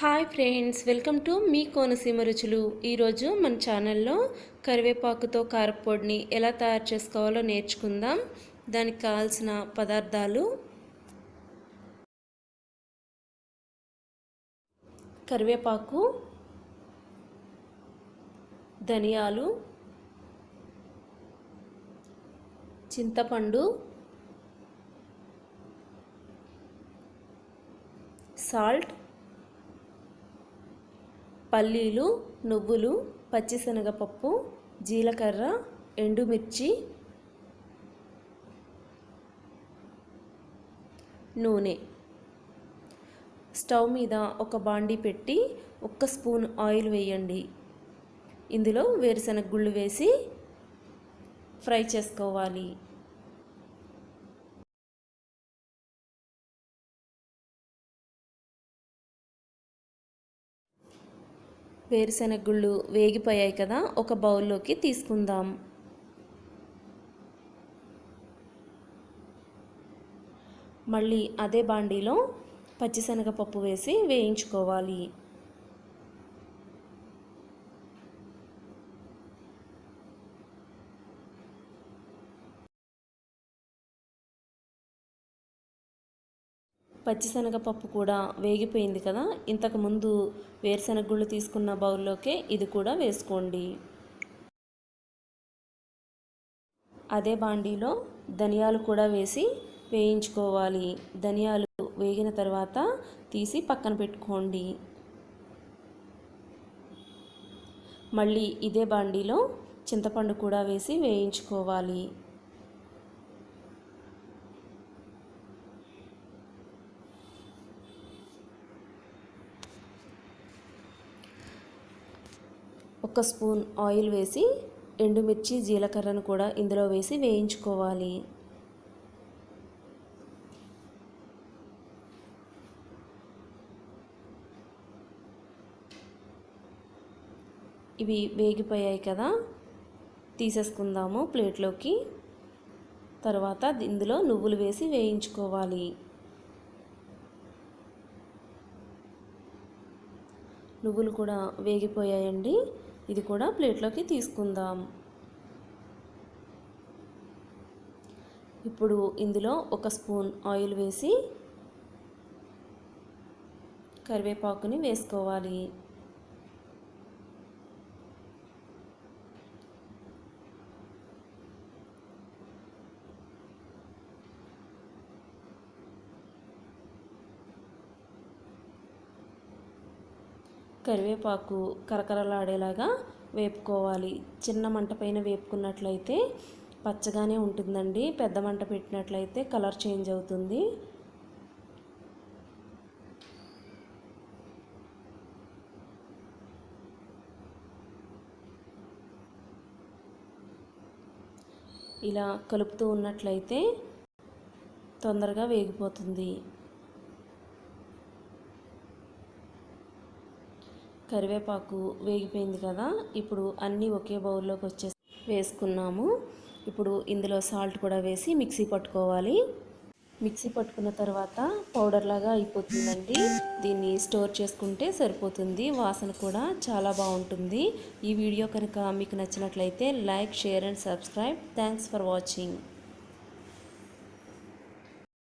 Hi friends welcome to మీ కోనసీమ రుచులు. ఈరోజు మన ఛానల్లో కరివేపాకుతో కారపొడిని ఎలా తయారు చేసుకోవాలో నేర్చుకుందాం. దానికి కావాల్సిన పదార్థాలు. కరివేపాకు ధనియాలు చింతపండు సాల్ట్ పల్లీలు నువ్వులు పచ్చిశనగపప్పు జీలకర్ర ఎండుమిర్చి నూనె. స్టవ్ మీద ఒక బాండీ పెట్టి ఒక్క స్పూన్ ఆయిల్ వేయండి. ఇందులో వేరుశనగ గుళ్ళు వేసి ఫ్రై చేసుకోవాలి. వేరుశనగ గుళ్ళు వేగిపోయాయి కదా ఒక బౌల్లోకి తీసుకుందాం. మళ్ళీ అదే బాండీలో పచ్చిశనగపప్పు వేసి వేయించుకోవాలి. పచ్చిశనగపప్పు కూడా వేగిపోయింది కదా ఇంతకుముందు వేరుశనగ గుళ్ళు తీసుకున్న బౌల్లోకే ఇది కూడా వేసుకోండి. అదే బాండీలో ధనియాలు కూడా వేసి వేయించుకోవాలి. ధనియాలు వేగిన తర్వాత తీసి పక్కన పెట్టుకోండి. మళ్ళీ ఇదే బాండీలో చింతపండు కూడా వేసి వేయించుకోవాలి. ఒక స్పూన్ ఆయిల్ వేసి ఎండుమిర్చి జీలకర్రను కూడా ఇందులో వేసి వేయించుకోవాలి. ఇవి వేగిపోయాయి కదా తీసేసుకుందాము ప్లేట్లోకి. తర్వాత ఇందులో నువ్వులు వేసి వేయించుకోవాలి. నువ్వులు కూడా వేగిపోయాయండి. ఇది కూడా ప్లేట్లోకి తీసుకుందాం. ఇప్పుడు ఇందులో ఒక స్పూన్ ఆయిల్ వేసి కరివేపాకుని వేసుకోవాలి. కరివేపాకు కరకరలాడేలాగా వేపుకోవాలి. చిన్న మంట పైన వేపుకున్నట్లయితే పచ్చగానే ఉంటుందండి. పెద్ద మంట పెట్టినట్లయితే కలర్ చేంజ్ అవుతుంది. ఇలా కలుపుతూ ఉన్నట్లయితే తొందరగా వేగిపోతుంది. కరివేపాకు వేగిపోయింది కదా ఇప్పుడు అన్నీ ఒకే బౌల్లోకి వచ్చే వేసుకున్నాము. ఇప్పుడు ఇందులో సాల్ట్ కూడా వేసి మిక్సీ పట్టుకోవాలి. మిక్సీ పట్టుకున్న తర్వాత పౌడర్ లాగా అయిపోతుందండి. దీన్ని స్టోర్ చేసుకుంటే సరిపోతుంది. వాసన కూడా చాలా బాగుంటుంది. ఈ వీడియో కనుక మీకు నచ్చినట్లయితే like share and subscribe. Thanks for watching.